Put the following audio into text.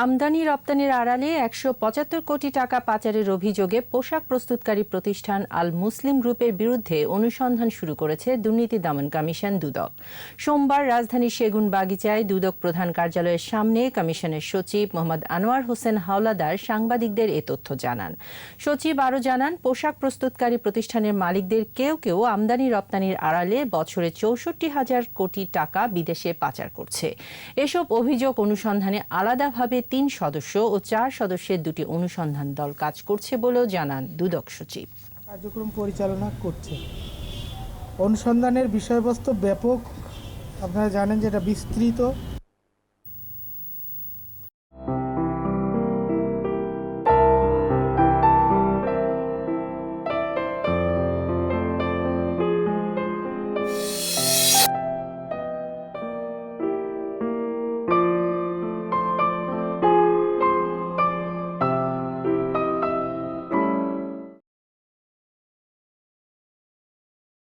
আমদানি রপ্তানির আড়ালে একশো পঁচাত্তর কোটি টাকা পাচারের অভিযোগে পোশাক প্রস্তুতকারী প্রতিষ্ঠান আল মুসলিম গ্রুপের বিরুদ্ধে অনুসন্ধান শুরু করেছে দুর্নীতি দমন কমিশন দুদক। সোমবার রাজধানীর সেগুন বাগিচায় দুদক প্রধান কার্যালয়ের সামনে কমিশনের সচিব মোহাম্মদ আনোয়ার হোসেন হাওলাদার সাংবাদিকদের এ তথ্য জানান। সচিব আরও জানান, পোশাক প্রস্তুতকারী প্রতিষ্ঠানের মালিকদের কেউ কেউ আমদানি রপ্তানির আড়ালে বছরে চৌষট্টি হাজার কোটি টাকা বিদেশে পাচার করছে। এসব অভিযোগ অনুসন্ধানে আলাদাভাবে তিন সদস্য ও চার সদস্যের দুটি অনুসন্ধান দল কাজ করছে বলেও জানান দুদক সচিব। কার্যক্রম পরিচালনা করছে। অনুসন্ধানের বিষয়বস্তু ব্যাপক। আপনারা জানেন যেটা বিস্তৃত।